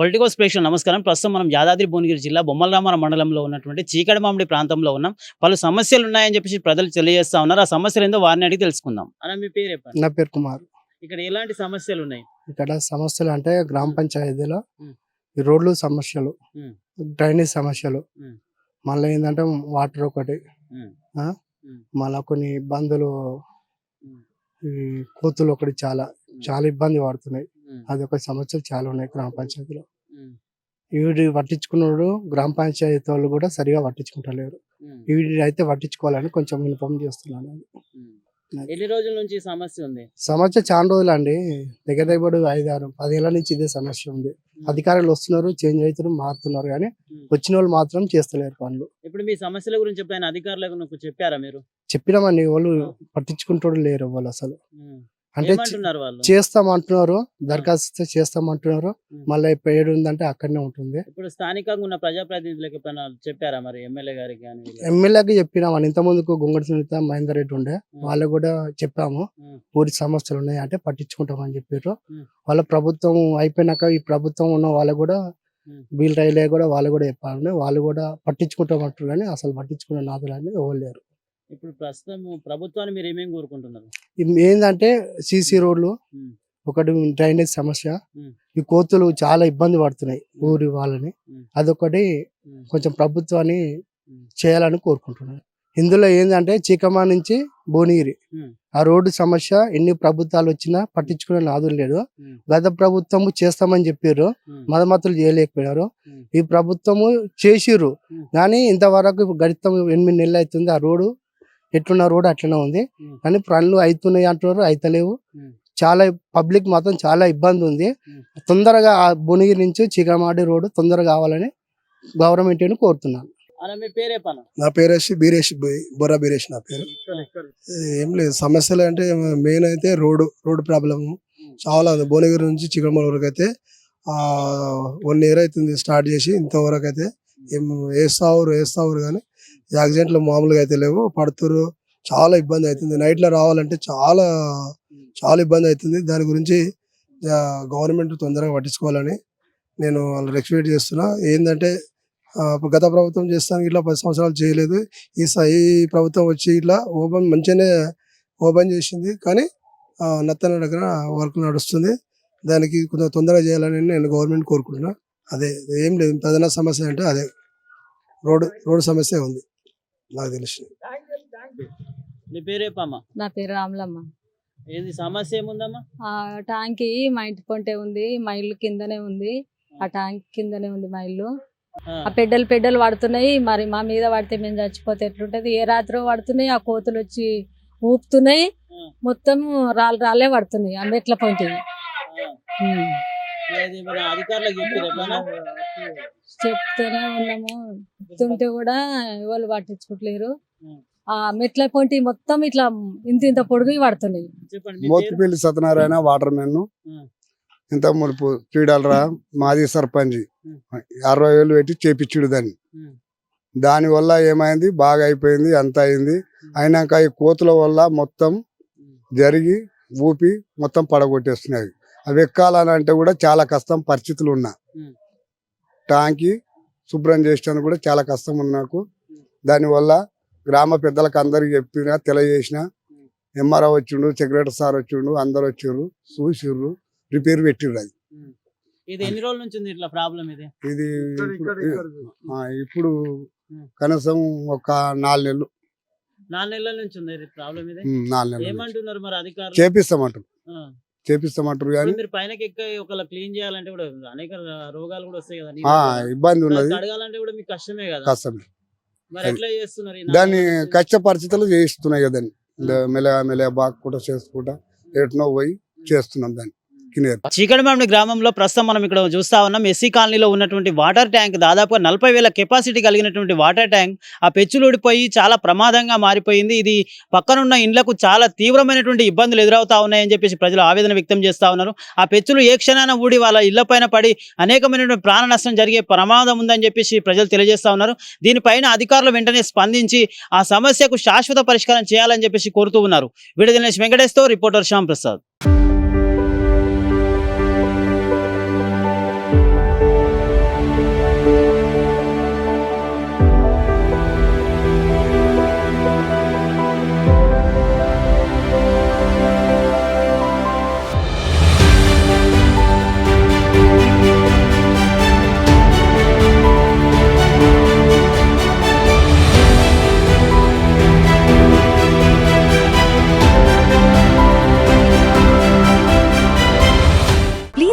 Political స్పేషన్ నమస్కారం. ప్రస్తుతం మనం యాదాద్రి భువనగిరి జిల్లా బొమ్మలరామర మండలంలో ఉన్నటువంటి చీకడమామిడి ప్రాంతంలో ఉన్నాం. పలు సమస్యలు ఉన్నాయని చెప్పేసి ప్రజలు తెలియజేస్తా ఉన్నారు. ఆ సమస్యలు ఏందో వారిని అడిగి తెలుసుకుందాం. అన్న మీ పేరు నా పేరు కుమార్. ఇక్కడ ఎలాంటి సమస్యలు ఉన్నాయి? ఇక్కడ సమస్యలు అంటే గ్రామ పంచాయతీలో. ఈ రోడ్లు సమస్యలు. డ్రైనేజ్ సమస్యలు. మళ్ళీ ఏంటంటే వాటర్ ఒకటి ఆ? మళ్ళా కొన్ని ఇబ్బందులు. ఈ కోతులు ఒకటి చాలా చాలా ఇబ్బంది పడుతున్నాయి. అది ఒక సమస్యలు చాలా ఉన్నాయి గ్రామ పంచాయతీలో. ఉమ్, వీడి పట్టించుకున్నాడు గ్రామ పంచాయతీ వాళ్ళు కూడా సరిగా పట్టించుకుంటలేరు. ఉమ్, వీడి అయితే పట్టించుకోవాలని కొంచెం ఇన్ఫార్మ్ చేస్తున్నాను. ఎన్ని రోజుల నుంచి సమస్య ఉంది? సమస్య చాలా రోజులు అండి దగ్గర దగ్గర ఐదు ఆరు పదేళ్ళ నుంచి ఇదే సమస్య ఉంది. అధికారులు వస్తున్నారు చేంజ్ అవుతున్నారు మారుతున్నారు కానీ. వచ్చిన వాళ్ళు మాత్రం చేస్తలేరు పనులు. ఇప్పుడు మీ సమస్యల గురించి ఎప్పుడైనా అధికారులకు నువ్వు చెప్పారా మీరు? చెప్పినామని వాళ్ళు పట్టించుకుంటూ లేరు వాళ్ళు అసలు. అంటే చే- ఏమంటున్నారు వాళ్ళు? చేస్తామంటున్నారు దరఖాస్తు చేస్తామంటున్నారు. ఉమ్. మళ్ళీ ఇప్పుడు ఏడు ఉందంటే అక్కడనే ఉంటుంది. ఇప్పుడు స్థానికంగా ఉన్న ప్రజాప్రతినిధులకు ఎప్పుడైనా చెప్పారా మరి? ఎమ్మెల్యే గారికి కానీ వీళ్ళకి? ఎమ్మెల్యేకి చెప్పినామని ఇంత ముందుకు గుంగడి సునీత మహేందర్ రెడ్డి ఉండే. వాళ్ళకు కూడా చెప్పాము. ఉమ్, ఊరి సమస్యలు ఉన్నాయి అంటే పట్టించుకుంటామని చెప్పారు. ఉమ్. వాళ్ళ ప్రభుత్వం అయిపోయినాక ఈ ప్రభుత్వం ఉన్న వాళ్ళకు కూడా ఉమ్. వీల్ రైలే కూడా వాళ్ళు కూడా చెప్పారు వాళ్ళు కూడా పట్టించుకుంటామంటారు కానీ అసలు పట్టించుకునే నాదులు అనేది ఎవరు లేరు. ఇప్పుడు ప్రస్తుతం ప్రభుత్వాన్ని మీరు ఏమేమి కోరుకుంటున్నారు? ఏంటంటే సీసీ రోడ్లు ఒకటి డ్రైనేజ్ సమస్య. ఈ కోతులు చాలా ఇబ్బంది పడుతున్నాయి ఊరి వాళ్ళని. అదొకటి కొంచెం ప్రభుత్వాన్ని. చేయాలని కోరుకుంటున్నాను. ఇందులో ఏంటంటే చీకమా నుంచి భువనగిరి. ఆ రోడ్డు సమస్య ఎన్ని ప్రభుత్వాలు వచ్చినా పట్టించుకునే నాదులు లేదు గత ప్రభుత్వము చేస్తామని చెప్పారు. మదమతులు చేయలేకపోయినారు. ఈ ప్రభుత్వము చేసిర్రు. కానీ ఇంతవరకు గడితం ఎనిమిది నెలలు అవుతుంది ఆ రోడ్డు ఎట్లున్న రోడ్డు అట్లనే ఉంది. కానీ పనులు అవుతున్నాయి అంటున్నారు అయితలేవు. ఉమ్. చాలా పబ్లిక్ మాత్రం చాలా ఇబ్బంది ఉంది. తొందరగా ఆ భువనగిరి నుంచి చిగమాడి రోడ్డు తొందరగా కావాలని గవర్నమెంట్ కోరుతున్నాను. నా పేరు వచ్చి బీరేష్ బోయ్ బొర్రా బీరేష్ నా పేరు. ఏం లేదు సమస్యలు అంటే మెయిన్ అయితే రోడ్డు రోడ్డు ప్రాబ్లమ్. చాలా ఉంది భువనగిరి నుంచి చిక్కడమల వరకు అయితే వన్ ఇయర్ అవుతుంది స్టార్ట్ చేసి ఇంతవరకు అయితే ఏం వేస్తావురు వేస్తావురు కానీ యాక్సిడెంట్లు మామూలుగా అయితే లేవు. పడుతురు. చాలా ఇబ్బంది అవుతుంది. నైట్లో రావాలంటే చాలా చాలా ఇబ్బంది అవుతుంది. దాని గురించి గవర్నమెంట్ తొందరగా పట్టించుకోవాలని నేను వాళ్ళు రెక్స్పెక్ట్ చేస్తున్నా. ఏంటంటే ఇప్పుడు గత ప్రభుత్వం చేస్తానికి ఇట్లా పది సంవత్సరాలు చేయలేదు. ఈ ఈ ప్రభుత్వం వచ్చి ఇట్లా ఓపెన్ మంచిగానే ఓపెన్ చేసింది. కానీ నత్తన దగ్గర వర్క్ నడుస్తుంది. దానికి కొంచెం తొందరగా చేయాలని నేను గవర్నమెంట్ కోరుకుంటున్నా. అదే ఏం లేదు. ప్రధాన సమస్య అంటే అదే. రోడ్డు రోడ్డు సమస్య ఉంది. నాకు తెలిసి. మీ పేరే పమ్మ నా పేరు రాములమ్మ. ఏంది సమస్య ఏముందమ్మా? ఆ ట్యాంక్ మా ఇంటి పొంటే ఉంది మా ఇల్లు కిందనే ఉంది. ఆ ట్యాంక్ కిందనే ఉంది మా ఇల్లు. ఆ, పెడ్డలు పెడ్డలు పడుతున్నాయి మరి మా మీద పడితే మేము చచ్చిపోతే ఎట్లుంటది? ఏ రాత్రి పడుతున్నాయి ఆ కోతులు వచ్చి ఊపుతున్నాయి. మొత్తం రాళ్ళు రాళ్ళే పడుతున్నాయి ఆ మెట్ల పొంటి. ఆ. ఏది మరి అధికారులకు చెప్తూనే ఉన్నాము చెప్తుంటే కూడా ఎవరు పట్టించుకోవట్లేరు. ఆ మెట్ల పొంటి మొత్తం ఇట్లా ఇంత ఇంత పొడుగు పడుతున్నాయి? Motipalli Satyanarayana water men. ఇంత ముడుపు క్రీడలరా మాజీ సర్పంచ్. అరవై వేలు పెట్టి చేపించుడు దాన్ని ఉం. దాని వల్ల ఏమైంది బాగా అయిపోయింది అంత అయింది అయినాక ఈ కోతుల వల్ల మొత్తం. జరిగి ఊపి మొత్తం పడగొట్టేస్తున్నాయి అవి ఎక్కాలని అంటే కూడా చాలా కష్టం పరిస్థితులు ఉన్నా. టాంకి శుభ్రం చేసడానికి కూడా చాలా కష్టం ఉంది నాకు ఉం. దానివల్ల గ్రామ పెద్దలకు అందరికి చెప్పినా తెలియజేసిన ఎంఆర్ఓ వచ్చిండు సెక్రటరీ సార్ వచ్చిండు అందరు వచ్చిండ్రు చూసిర్రు రిపేర్ పెట్టిర్రు అది. ఇది ఎన్ని రోజుల నుంచి ఉంది ఇట్లా ప్రాబ్లం ఇది ఇది ఇప్పుడు-. కనీసం ఒక నాలుగు నెలలు నాలుగు నెలల నుంచి ఉంది ప్రాబ్లం ఇది నాలుగు నెలలు ఏమంటున్నారు మరి అధికారులు చేపిస్తామంటారు. చేపిస్తామంటారు కానీ మీరు పైన క్లీన్ చేయాలంటే కూడా అనేక రోగాలు కూడా వస్తాయి కదా. ఇబ్బంది ఉన్నది. కడగాలంటే కూడా మీకు కష్టమే కదా. దాన్ని కష్ట పరిస్థితులు చేస్తున్నాయి కదా మెల్లగా మెల్లగా బాగా చేసుకుంటా ఎటునో పోయి చేస్తున్నాం దాన్ని. కినేరు. చీకటిమామిడి గ్రామంలో ప్రస్తుతం మనం ఇక్కడ చూస్తా ఉన్నాం. ఎస్సీ కాలనీలో ఉన్నటువంటి వాటర్ ట్యాంక్ దాదాపుగా నలభై వేల కెపాసిటీ కలిగినటువంటి వాటర్ ట్యాంక్ ఆ పెచ్చులు ఊడిపోయి చాలా ప్రమాదంగా మారిపోయింది. ఇది పక్కనున్న ఇండ్లకు చాలా తీవ్రమైనటువంటి ఇబ్బందులు ఎదురవుతా ఉన్నాయని చెప్పేసి ప్రజలు ఆవేదన వ్యక్తం చేస్తా ఉన్నారు. ఆ పెచ్చులు ఏ క్షణాన ఊడి వాళ్ళ ఇళ్ళపైన పడి అనేకమైనటువంటి ప్రాణ నష్టం జరిగే ప్రమాదం ఉందని చెప్పేసి ప్రజలు తెలియజేస్తా ఉన్నారు. దీనిపైన అధికారులు వెంటనే స్పందించి ఆ సమస్యకు శాశ్వత పరిష్కారం చేయాలని చెప్పేసి కోరుతూ ఉన్నారు. Video Dinesh వెంకటేష్తో reporter Shyam Prasad.